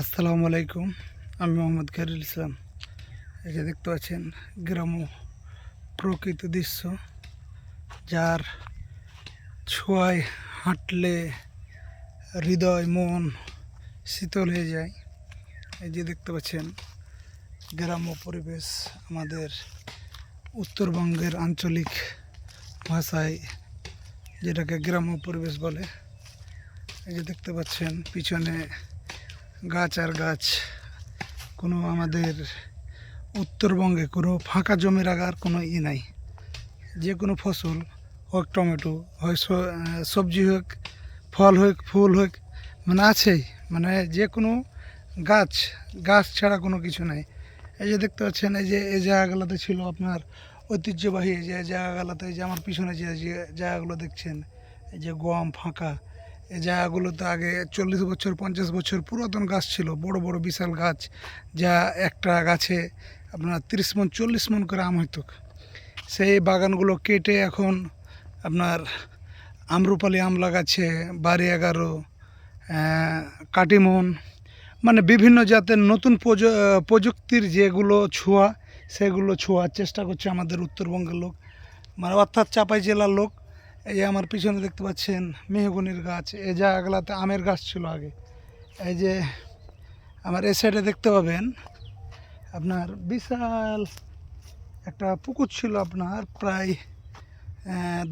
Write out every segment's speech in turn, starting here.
আসসালামু আলাইকুম, আমি মোহাম্মদ খায়রুল ইসলাম। এই যে দেখতে পাচ্ছেন গ্রাম প্রকৃত দৃশ্য, যার ছোঁয়ায় হাঁটলে হৃদয়, মন শীতল হয়ে যায়। এই যে দেখতে পাচ্ছেন, গ্রাম্য পরিবেশ আমাদের উত্তরবঙ্গের আঞ্চলিক ভাষায় যেটাকে গ্রাম্য পরিবেশ বলে। এই যে দেখতে পাচ্ছেন, পিছনে গাছ আর গাছ, কোনো আমাদের উত্তরবঙ্গে কোনো ফাঁকা জমি রাখার কোনো ই নাই। যে কোনো ফসল হোক, টমেটো হয় সবজি হোক, ফল হোক, ফুল হোক মানে আছেই। মানে যে কোনো গাছ গাছ ছাড়া কোনো কিছু নাই। এই যে দেখতে পাচ্ছেন, এই যে, এই জায়গাগুলোতে ছিল আপনার ঐতিহ্যবাহী যে জায়গাগুলোতে যে আমার পিছনে যে জায়গাগুলো দেখছেন, এই যে গম ফাঁকা এই জায়গাগুলোতে আগে চল্লিশ বছর, পঞ্চাশ বছর পুরাতন গাছ ছিল, বড় বড় বিশাল গাছ, যা একটা গাছে আপনার তিরিশ মন, চল্লিশ মন করে আম হইতো। সেই বাগানগুলো কেটে এখন আপনার আমরুপালি আম লাগাচ্ছে বাড়ি এগারো কাটিমন মানে বিভিন্ন জাতের নতুন প্রযুক্তির যেগুলো ছোঁয়া, সেগুলো ছোঁয়ার চেষ্টা করছে আমাদের উত্তরবঙ্গের লোক মানে অর্থাৎ চাপাই জেলার লোক। এই যে আমার পিছনে দেখতে পাচ্ছেন মেহগুনির গাছ, এই জায়গাগুলোতে আমের গাছ ছিল আগে। এই যে আমার এ সাইডে দেখতে পাবেন আপনার বিশাল একটা পুকুর ছিল আপনার প্রায়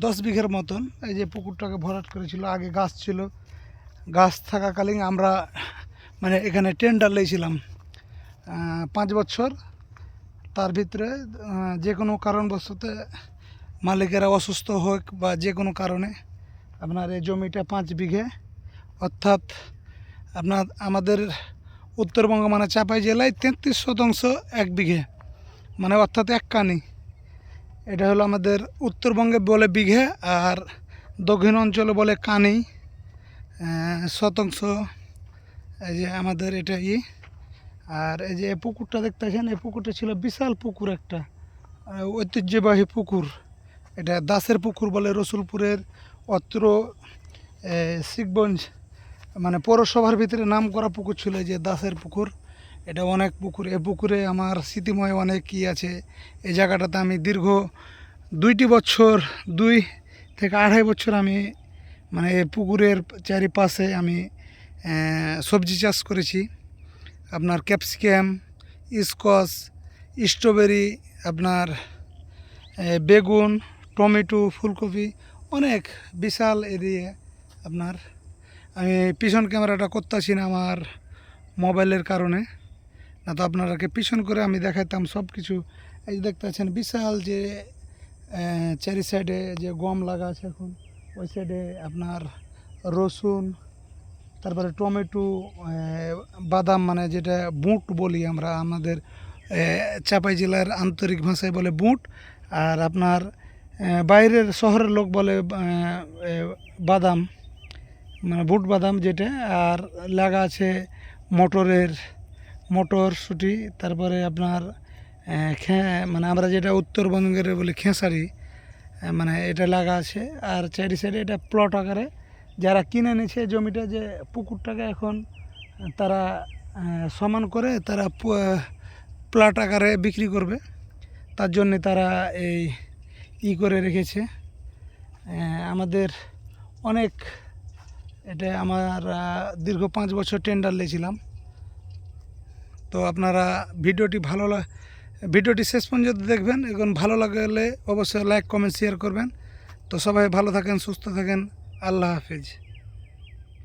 দশ বিঘের মতন। এই যে পুকুরটাকে ভরাট করেছিল, আগে গাছ ছিল। গাছ থাকাকালীন আমরা মানে এখানে টেন্ডার লেছিলাম পাঁচ বছর। তার ভিতরে যে কোনো কারণবশত মালিকেরা অসুস্থ হোক বা যে কোনো কারণে আপনার এই জমিটা পাঁচ বিঘে, অর্থাৎ আপনার আমাদের উত্তরবঙ্গ মানে চাপাই জেলায় তেত্রিশ শতাংশ এক বিঘে মানে অর্থাৎ এক কানি। এটা হলো আমাদের উত্তরবঙ্গে বলে বিঘে আর দক্ষিণ অঞ্চলে বলে কানি শতাংশ। এই যে আমাদের এটা ই। আর এই যে পুকুরটা দেখতে পাচ্ছেন, এই পুকুরটা ছিল বিশাল পুকুর একটা ঐতিহ্যবাহী পুকুর। এটা দাসের পুকুর বলে রসুলপুরের অত্র শিখগঞ্জ মানে পৌরসভার ভিতরে নাম করা পুকুর ছিল যে দাসের পুকুর। এটা অনেক পুকুর। এ পুকুরে আমার স্মৃতিময় অনেক কী আছে। এই জায়গাটাতে আমি দীর্ঘ দুইটি বছর, দুই থেকে আড়াই বছর আমি মানে এই পুকুরের চারিপাশে আমি সবজি চাষ করেছি। আপনার ক্যাপসিকাম স্কচ স্ট্রবেরি, আপনার বেগুন টমেটো, ফুলকপি, অনেক বিশাল এরিয়া আপনার, আমি পিছন ক্যামেরাটা করতেছি না আমার মোবাইলের কারণে। না তো আপনারাকে পিছন করে আমি দেখাইতাম সব কিছু এই দেখতে বিশাল যে চারি সাইডে যে গম লাগা আছে এখন, ওই সাইডে আপনার রসুন, তারপরে টমেটো বাদাম মানে যেটা বুট বলি আমরা, আমাদের চাপাই জেলার আন্তরিক ভাষায় বলে বুট। আর আপনার বাইরের শহরের লোক বলে বাদাম মানে বুট বাদাম যেটা, আর লাগা আছে মটরের মটরশুঁটি তারপরে আপনার খে মানে আমরা যেটা উত্তরবঙ্গের বলি খেসারি মানে এটা লাগা আছে, আর চারি সাইডে এটা প্লট আকারে যারা কিনে নিয়েছে জমিটা যে পুকুরটাকে এখন তারা সমান করে তারা প্লট আকারে বিক্রি করবে। তার জন্যে তারা এই ই করে রেখেছে। আমাদের অনেক, এটা আমার দীর্ঘ পাঁচ বছর টেন্ডার নিয়েছিলাম তো আপনারা ভিডিওটি ভালো ভিডিওটি শেষ পর্যন্ত দেখবেন। এখন ভালো লাগলে অবশ্যই লাইক কমেন্ট শেয়ার করবেন। তো সবাই ভালো থাকেন, সুস্থ থাকেন। আল্লাহ হাফিজ।